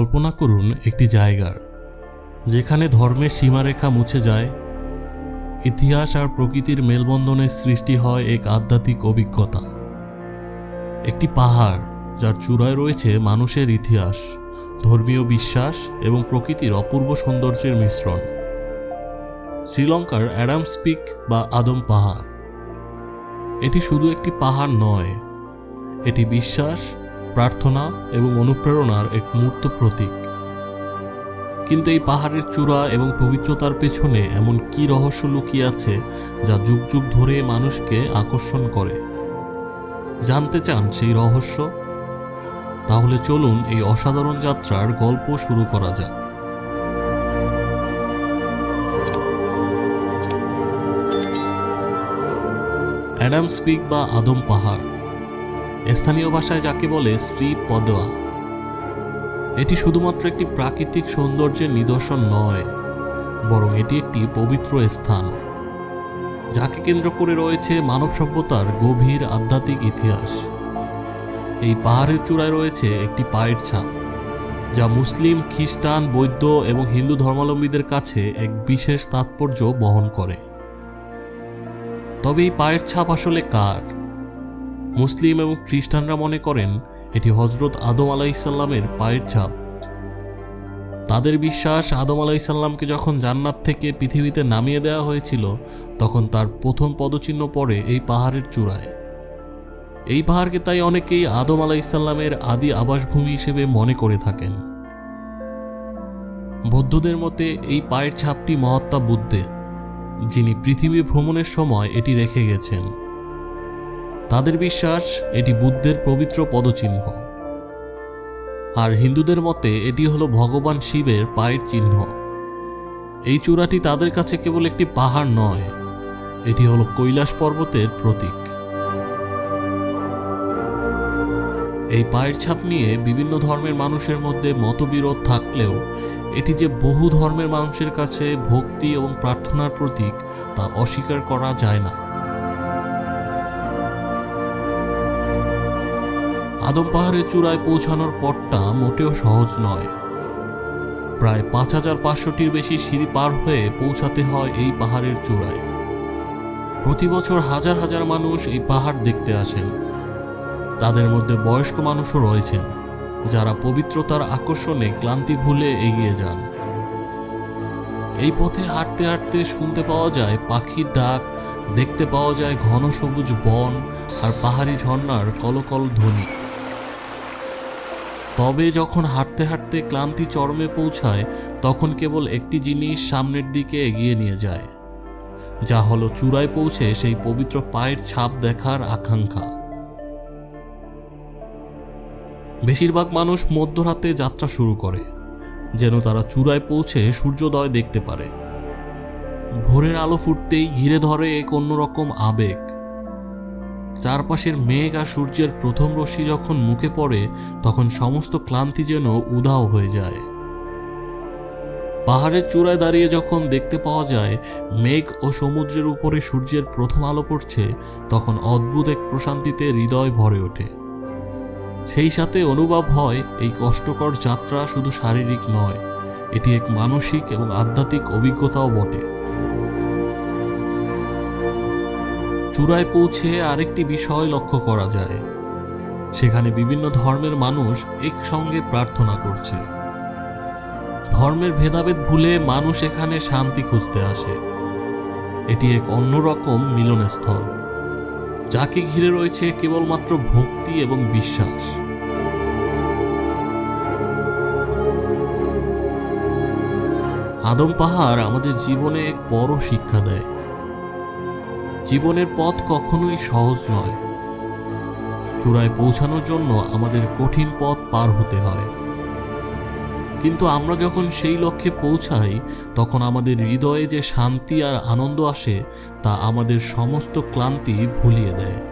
কল্পনা করুন একটি জায়গার, যেখানে ধর্মের সীমারেখা মুছে যায়, ইতিহাস আর প্রকৃতির মেলবন্ধনের সৃষ্টি হয় এক আধ্যাত্মিক অভিজ্ঞতা। একটি পাহাড়, যার চূড়ায় রয়েছে মানুষের ইতিহাস, ধর্মীয় বিশ্বাস এবং প্রকৃতির অপূর্ব সৌন্দর্যের মিশ্রণ। শ্রীলঙ্কার অ্যাডামস পিক বা আদম পাহাড়। এটি শুধু একটি পাহাড় নয়, এটি বিশ্বাস প্রার্থনা এবং অনুপ্রেরণার এক মূর্ত প্রতীক। কিন্তু এই পাহাড়ের চূড়া এবং পবিত্রতার পেছনে এমন কি রহস্য লুকিয়ে আছে যা যুগ যুগ ধরে মানুষকে আকর্ষণ করে? জানতে চান সেই রহস্য? তাহলে চলুন এই অসাধারণ যাত্রার গল্প শুরু করা যাক। অ্যাডামস পিক বা আদম পাহাড়। স্থানীয় ভাষায় যাকে বলে শ্রী পদোয়া। এটি শুধুমাত্র একটি প্রাকৃতিক সৌন্দর্যের নিদর্শন নয়, বরং এটি একটি পবিত্র স্থান, যাকে কেন্দ্র করে রয়েছে মানব সভ্যতার গভীর আধ্যাত্মিক ইতিহাস। এই পাহাড়ের চূড়ায় রয়েছে একটি পায়ের ছাপ, যা মুসলিম, খ্রিস্টান, বৌদ্ধ এবং হিন্দু ধর্মাবলম্বীদের কাছে এক বিশেষ তাৎপর্য বহন করে। তবে এই পায়ের ছাপ আসলে কার? মুসলিম এবং খ্রিস্টানরা মনে করেন এটি হজরত আদম আলাইসাল্লামের পায়ের ছাপ। তাদের বিশ্বাস আদম আলাইসাল্লামকে যখন জান্নাত থেকে পৃথিবীতে নামিয়ে দেওয়া হয়েছিল, তখন তার প্রথম পদচিহ্ন পড়ে এই পাহাড়ের চূড়ায়। এই পাহাড়কে তাই অনেকেই আদম আলাইসাল্লামের আদি আবাসভূমি হিসেবে মনে করে থাকেন। বৌদ্ধদের মতে এই পায়ের ছাপটি মহাত্মা বুদ্ধের, যিনি পৃথিবী ভ্রমণের সময় এটি রেখে গেছেন। তাদের বিশ্বাস এটি বুদ্ধের পবিত্র পদচিহ্ন। আর হিন্দুদের মতে এটি হলো ভগবান শিবের পায়ের চিহ্ন। এই চূড়াটি তাদের কাছে কেবল একটি পাহাড় নয়, এটি হলো কৈলাস পর্বতের প্রতীক। এই পায়ের ছাপ নিয়ে বিভিন্ন ধর্মের মানুষের মধ্যে মতবিরোধ থাকলেও, এটি যে বহু ধর্মের মানুষের কাছে ভক্তি এবং প্রার্থনার প্রতীক তা অস্বীকার করা যায় না। আদম পাহাড়ের চূড়ায় পৌঁছানোর পথটা মোটেও সহজ নয়। প্রায় পাঁচ হাজার পাঁচশোটির বেশি সিঁড়ি পার হয়ে পৌঁছাতে হয় এই পাহাড়ের চূড়ায়। প্রতি বছর হাজার হাজার মানুষ এই পাহাড় দেখতে আসেন। তাদের মধ্যে বয়স্ক মানুষও রয়েছেন, যারা পবিত্রতার আকর্ষণে ক্লান্তি ভুলে এগিয়ে যান। এই পথে হাঁটতে হাঁটতে শুনতে পাওয়া যায় পাখির ডাক, দেখতে পাওয়া যায় ঘন সবুজ বন আর পাহাড়ি ঝর্ণার কলকল ধ্বনি। তবে যখন হাঁটতে হাঁটতে ক্লান্তি চরমে পৌঁছায়, তখন কেবল একটি জিনিস সামনের দিকে এগিয়ে নিয়ে যায়, যা হলো চূড়ায় পৌঁছে সেই পবিত্র পায়ের ছাপ দেখার আকাঙ্ক্ষা। বেশিরভাগ মানুষ মধ্যরাতে যাত্রা শুরু করে, যেন তারা চূড়ায় পৌঁছে সূর্যোদয় দেখতে পারে। ভোরের আলো ফুটতেই ঘিরে ধরে এক অন্যরকম আবেগ। চারপাশের মেঘ আর সূর্যের প্রথম রশ্মি যখন মুখে পড়ে, তখন সমস্ত ক্লান্তি যেন উধাও হয়ে যায়। পাহাড়ের চূড়ায় দাঁড়িয়ে যখন দেখতে পাওয়া যায়, মেঘ ও সমুদ্রের উপরে সূর্যের প্রথম আলো পড়ছে, তখন অদ্ভুত এক প্রশান্তিতে হৃদয় ভরে ওঠে। সেই সাথে অনুভব হয়, এই কষ্টকর যাত্রা শুধু শারীরিক নয়, এটি এক মানসিক এবং আধ্যাত্মিক অভিজ্ঞতাও বটে। চূড়ায় পৌঁছে আরেকটি বিষয় লক্ষ্য করা যায়। সেখানে বিভিন্ন ধর্মের মানুষ একসঙ্গে প্রার্থনা করছে। ধর্মের ভেদাভেদ ভুলে মানুষ এখানে শান্তি খুঁজতে আসে। এটি এক অন্যরকম মিলনস্থল, যাকে ঘিরে রয়েছে কেবলমাত্র ভক্তি এবং বিশ্বাস। আদম পাহাড় আমাদের জীবনে এক বড় শিক্ষা দেয়। জীবনের পথ কখনোই সহজ নয়। চূড়ায় পৌঁছানোর জন্য আমাদের কঠিন পথ পার হতে হয়। কিন্তু আমরা যখন সেই লক্ষ্যে পৌঁছাই, তখন আমাদের হৃদয়ে যে শান্তি আর আনন্দ আসে, তা আমাদের সমস্ত ক্লান্তি ভুলিয়ে দেয়।